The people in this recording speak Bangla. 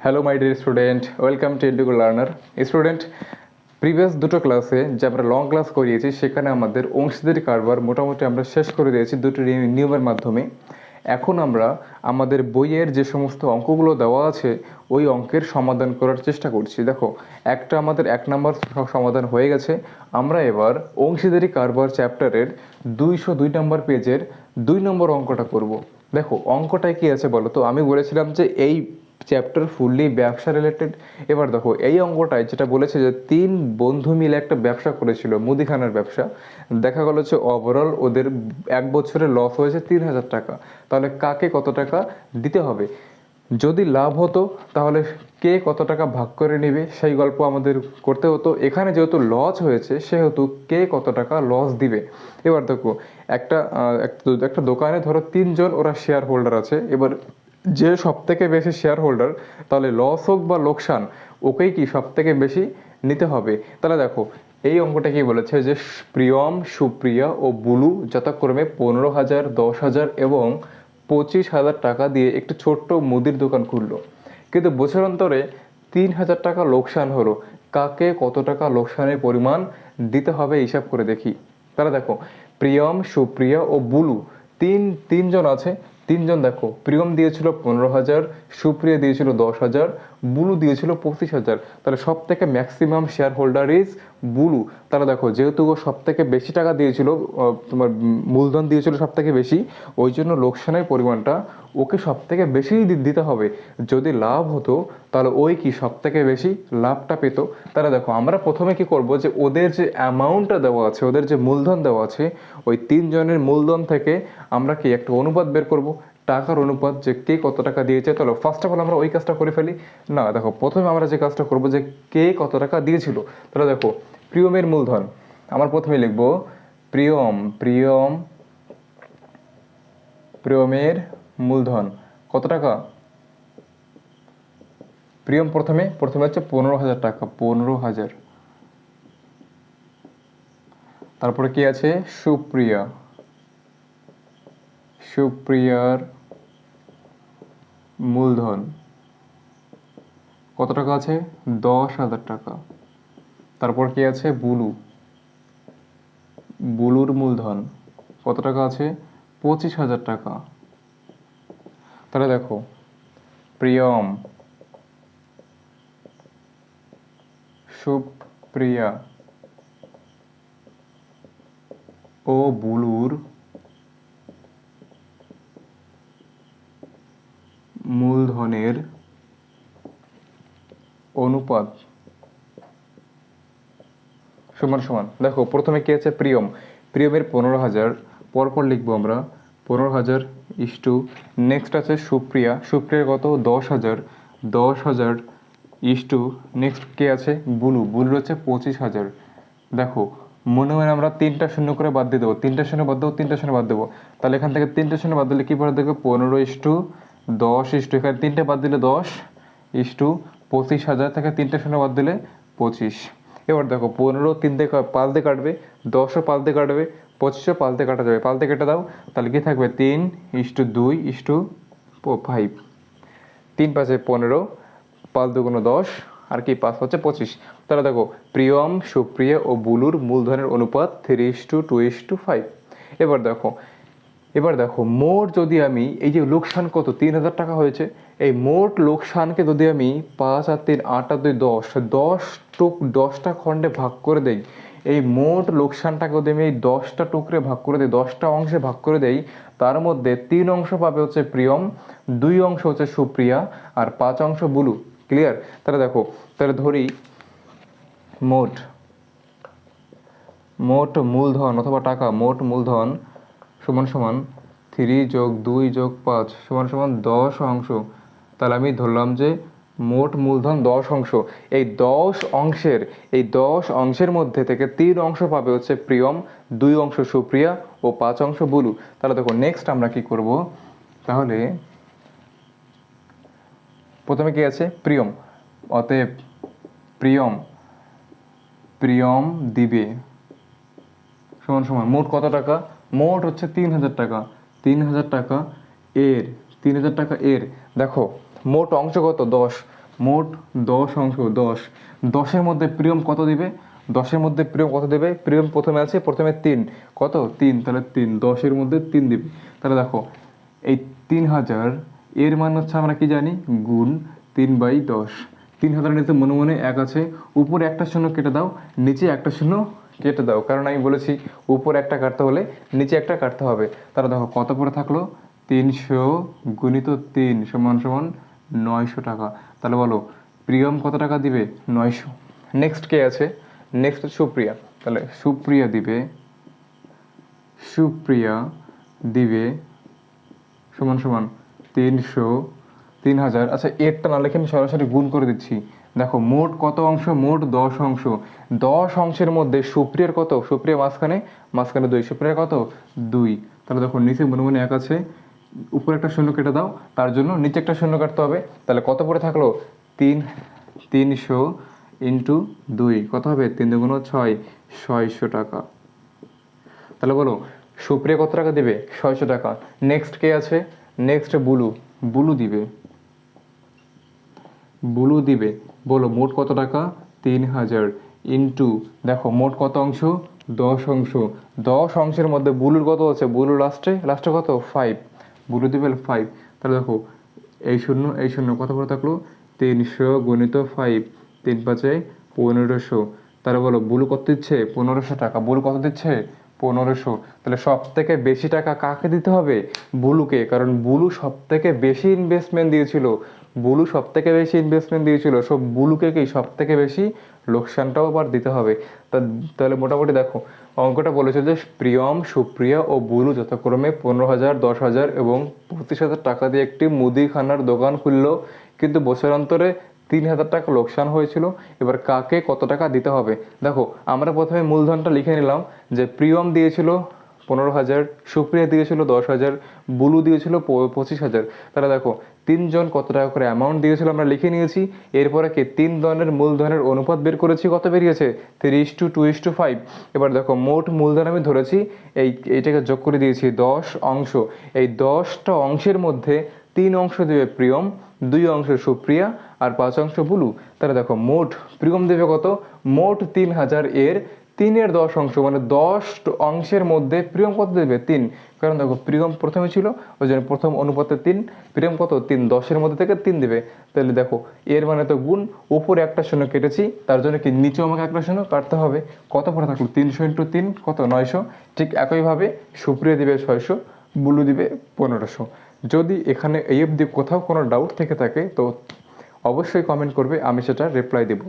Hello my dear student welcome to Educo learner student previous দুটো ক্লাসে যে আমরা লং ক্লাস করিয়েছি, সেখানে আমাদের অংশীদারি কারবার মোটামুটি আমরা শেষ করে দিয়েছি দুটো নিয়মের মাধ্যমে। এখন আমরা আমাদের বইয়ের যে সমস্ত অঙ্কগুলো দেওয়া আছে, ওই অঙ্কের সমাধান করার চেষ্টা করছি। দেখো, একটা আমাদের এক নম্বর সমাধান হয়ে গেছে। আমরা এবার অংশীদারি কারবার চ্যাপ্টারের দুইশো দুই নম্বর পেজের দুই নম্বর অঙ্কটা করব। দেখো, অঙ্কটায় কি আছে বলো তো? আমি বলেছিলাম যে এই চ্যাপ্টার ফুললি ব্যবসা রিলেটেড এবার দেখো, এই অঙ্কটায় যেটা বলেছে যে তিন বন্ধু মিলে একটা ব্যবসা করেছিল, মুদিখানার ব্যবসা। দেখা গেল যে ওভারঅল ওদের এক বছরে লস হয়েছে তিন হাজার টাকা। তাহলে কাকে কত টাকা দিতে হবে? যদি লাভ হতো, তাহলে কে কত টাকা ভাগ করে নেবে? সেই গল্প আমাদের করতে হতো। এখানে যেহেতু লস হয়েছে, সেহেতু কে কত টাকা লস দিবে? এবার দেখো, একটা- একটা দোকানে ধরো তিনজন ওরা শেয়ার হোল্ডার আছে। এবার যে সব থেকে বেশি শেয়ার হোল্ডার তাহলে লস হোক বা লোকসান, ওকেই কি সব থেকে বেশি নিতে হবে? তাহলে দেখো, এই অঙ্কটা কি বলেছে যে প্রিয়ম, সুপ্রিয়া ও বুলু যথাক্রমে পনেরো হাজার, দশ হাজার এবং পঁচিশ হাজার টাকা দিয়ে একটি ছোট্ট মুদির দোকান খুললো। কিন্তু বছর অন্তরে তিন হাজার টাকা লোকসান হলো। কাকে কত টাকা লোকসানের পরিমাণ দিতে হবে হিসাব করে দেখি। তাহলে দেখো, প্রিয়ম, সুপ্রিয়া ও বুলু তিন, তিনজন আছে। তিনজন দেখো, প্রিয়ম দিয়েছিল পনেরো হাজার, সুপ্রিয়া দিয়েছিল দশ হাজার, বুলু দিয়েছিল পঁচিশ হাজার। তাহলে সব থেকে maximum share holder is Bulu. তাহলে দেখো, যেহেতু ও সব থেকে বেশি টাকা দিয়েছিল তোমার মূলধন দিয়েছিল সব থেকে বেশি, ওই জন্য লোকসানের পরিমাণটা ওকে সব থেকে বেশি দিতে হবে। যদি লাভ হতো, তাহলে ওই কি সব থেকে বেশি লাভটা পেতো? তাহলে দেখো, আমরা প্রথমে কি করব যে ওদের যে অ্যামাউন্টটা দেওয়া আছে, ওদের যে মূলধন দেওয়া আছে, ওই তিনজনের মূলধন থেকে আমরা কি একটা অনুপাত বের করব? টাকার অনুপাত যে কে কত টাকা দিয়েছে, তাহলে ফার্স্ট অফ অল আমরা ওই কাজটা করে ফেলি। না, দেখো, প্রথমে আমরা যে কাজটা করব যে কে কত টাকা দিয়েছিল, তাহলে দেখো, প্রিয়মের মূলধন। আমরা প্রথমে লিখব, প্রিয়ম প্রিয়ম, প্রিয়মের মূলধন। কত টাকা? প্রিয়ম প্রথমে প্রথমে হচ্ছে পনেরো হাজার টাকা, পনেরো হাজার। তারপরে কি আছে? সুপ্রিয়া। সুপ্রিয়ার মূলধন। কত টাকা আছে? দশ হাজার টাকা। তারপর কি আছে? বুলু। বুলুর মূলধন। কত টাকা আছে? পঁচিশ হাজার টাকা। তাহলে দেখো, প্রিয়ম, সুপ্রিয়া ও বুলুর মূলধনের অনুপাত সমান সমান। দেখো, প্রথমে কি আছে? প্রিয়ম। প্রিয়মের পনেরো হাজার, পরপর লিখব আমরা পনেরো হাজার ইস্টু নেক্সট আছে সুপ্রিয়া। সুপ্রিয়ার কত? দশ হাজার। দশ হাজার ইস টু নেক্সট কে আছে? বুলু বুলুর হচ্ছে পঁচিশ হাজার। দেখো, মনে হয় আমরা তিনটা শূন্য করে বাদ দিয়ে দেবো। তিনটা শূন্য বাদ দেবো, তিনটা শূন্য বাদ দেবো। তাহলে এখান থেকে তিনটা শূন্য বাদ দিলে কি পড়ে দেখবে পনেরো ইস্টু দশ ইস্টু এখানে তিনটে বাদ দিলে দশ ইস টু পঁচিশ হাজার। থেকে তিনটে শূন্য বাদ দিলে পঁচিশ। এবার দেখো, পনেরো তিন দিয়ে পাঁচ দিয়ে কাটবে দশও পাঁচ দিয়ে কাটবে। পঁচিশও পালতে কাটা যাবে। দিয়ে কেটে দাও, তাহলে কি থাকবে? তিন ইস্টু দুই ইস্টু ফাইভ তিন পাঁচে পনেরো পাঁচ দুগুণ দশ, আর কি পাঁচ হচ্ছে পঁচিশ। তাহলে দেখো, প্রিয়ম, সুপ্রিয়া ও বুলুর মূলধনের অনুপাত three is to two is to five এবার দেখো এবার দেখো, মোট যদি আমি, এই যে লোকসান কত? তিন হাজার টাকা হয়েছে। এই মোট লোকসানকে যদি আমি পাঁচ আর তিন, আট আর দুই, দশ দশ টুক দশটা খণ্ডে ভাগ করে দেই এই মোট লোকসানটাকে যদি আমি এই দশটা টুকরে ভাগ করে দিই, দশটা অংশে ভাগ করে দেই, তার মধ্যে তিন অংশ পাবে হচ্ছে প্রিয়ম, দুই অংশ হচ্ছে সুপ্রিয়া, আর পাঁচ অংশ বুলু। ক্লিয়ার তাহলে দেখো, তাহলে ধরি, মোট মোট মূলধন অথবা টাকা, মোট মূলধন সমান সমান থ্রি যোগ দুই যোগ পাঁচ সমান সমান দশ অংশ। তাহলে আমি ধরলাম যে মোট মূলধন দশ অংশ। এই দশ অংশের, এই দশ অংশের মধ্যে থেকে তিন অংশ পাবে হচ্ছে প্রিয়ম, দুই অংশ সুপ্রিয়া ও পাঁচ অংশ বুলু। তাহলে দেখো নেক্সট আমরা কি করব? তাহলে প্রথমে কি আছে? প্রিয়ম। অতএব প্রিয়ম প্রিয়ম দিবে। সমান সমান, মোট কত টাকা? মোট হচ্ছে তিন হাজার টাকা। তিন হাজার টাকা এর, তিন হাজার টাকা এর। দেখো মোট অংশ কত? দশ। মোট দশ অংশ, দশ। দশের মধ্যে প্রিয়ম কত দিবে? দশের মধ্যে প্রিয়ম কত দেবে? প্রিয়ম প্রথমে আছে, প্রথমে তিন। কত? তিন। তাহলে তিন। দশের মধ্যে তিন দিবে। তাহলে দেখো, এই তিন হাজার, এর মান হচ্ছে আমরা কি জানি? গুণ তিন বাই দশ। তিন হাজার নিতে মনে মনে এক আছে। উপরে একটা শূন্য কেটে দাও, নিচে একটা শূন্য কেটে দাও। কারণ আমি বলেছি, উপরে একটা কাটতে হলে নিচে একটা কাটতে হবে। তাহলে দেখো, কত পরে থাকল? তিনশো গুণিত তিন সমান সমান নয়শো টাকা। তাহলে বলো, প্রিয়ম কত টাকা দিবে? নয়শো। নেক্সট কে আছে? নেক্সট সুপ্রিয়া। তাহলে সুপ্রিয়া দিবে সুপ্রিয়া দিবে সমান সমান তিনশো, তিন হাজার। আচ্ছা এরটা না লিখে আমি সরাসরি গুণ করে দিচ্ছি। দেখো, মোট কত অংশ? মোট দশ অংশ। দশ অংশের মধ্যে সুপ্রিয়ার কত? সুপ্রিয়া মাঝখানে মাঝখানে দুই। সুপ্রিয়ার কত? দুই। তাহলে দেখো, নিচে মনে মনে এক আছে। উপরে একটা শূন্য কেটে দাও, তার জন্য নিচে একটা শূন্য কাটতে হবে। তাহলে কত পরে থাকল? তিন, তিনশো ইন্টু দুই, কত হবে? তিন দুগুণ ছয়, ছয়শো টাকা। তাহলে বলো, সুপ্রিয়া কত টাকা দেবে? ছয়শো টাকা। নেক্সট কে আছে? নেক্সট বুলু। বুলু দিবে। বুলু দিবে। বলো, মোট কত টাকা? তিন হাজার ইন্টু, দেখো, মোট কত অংশ? দশ অংশ। দশ অংশের মধ্যে বুলুর কত আছে? বুলু লাস্টে? লাস্টে কত? ফাইভ বুলু দিবে ফাইভ তাহলে দেখো, এই শূন্য এই শূন্য কত করে থাকল, তিনশো গণিত ফাইভ তিন পাঁচে পনেরোশো। তাহলে বলো বুলু কত দিচ্ছে? পনেরোশো টাকা। বুলু কত দিচ্ছে? পনেরোশো। তাহলে সব থেকে বেশি টাকা কাকে দিতে হবে? বুলুকে। কারণ বুলু সব থেকে বেশি ইনভেস্টমেন্ট দিয়েছিল। বুলু সব থেকে বেশি ইনভেস্টমেন্ট দিয়েছিল। সব বুলুকে কি সব থেকে বেশি লোকসানটাও আবার দিতে হবে। তাহলে মোটামুটি দেখো অঙ্কটা বলেছে যে প্রিয়ম, সুপ্রিয়া ও বুলু যথাক্রমে পনেরো হাজার, দশ হাজার এবং পঁচিশ হাজার টাকা দিয়ে একটি মুদিখানার দোকান খুলল। কিন্তু বছর অন্তরে তিন হাজার টাকা লোকসান হয়েছিল। এবার কাকে কত টাকা দিতে হবে? দেখো, আমরা প্রথমে মূলধনটা লিখে নিলাম যে প্রিয়ম দিয়েছিল পনেরো হাজার, সুপ্রিয়া দিয়েছিল দশ হাজার, বুলু দিয়েছিল পঁচিশ হাজার। তাহলে দেখো তিনজন কত টাকা করে অ্যামাউন্ট দিয়েছিল আমরা লিখে নিয়েছি, এরপরে কি তিন ধরনের মূলধনের অনুপাত বের করেছি, কত বেরিয়েছে? Three to two is to five এবার দেখো, মোট মূলধন আমি ধরেছি, এই, এইটাকে যোগ করে দিয়েছি দশ অংশ। এই দশটা অংশের মধ্যে তিন অংশ দেবে প্রিয়ম, দুই অংশ সুপ্রিয়া, আর পাঁচ অংশ বুলু। তাহলে দেখো, মোট প্রিয়ম দেবে কত? মোট তিন হাজার এর তিনের দশ অংশ মানে দশ অংশের মধ্যে প্রিয়ম কত দেবে? তিন। কারণ দেখো প্রিয়ম প্রথমে ছিল, ওই জন্য প্রথম অনুপাতে তিন প্রিয়ম কত? তিন। দশের মধ্যে থেকে তিন দেবে। তাহলে দেখো, এর মানে তো গুণ উপরে একটা শূন্য কেটেছি, তার জন্য কি নিচেও আমাকে একটা শূন্য কাটতে হবে? কত পরে থাকল? তিনশো ইন্টু তিন, কত? নয়শো। ঠিক একইভাবে সুপ্রিয়া দিবে ছয়শো, বুলু দিবে পনেরোশো। যদি এখানে এই অবধি কোথাও কোনো ডাউট থেকে থাকে, তো অবশ্যই কমেন্ট করবে, আমি সেটা রিপ্লাই দেবো।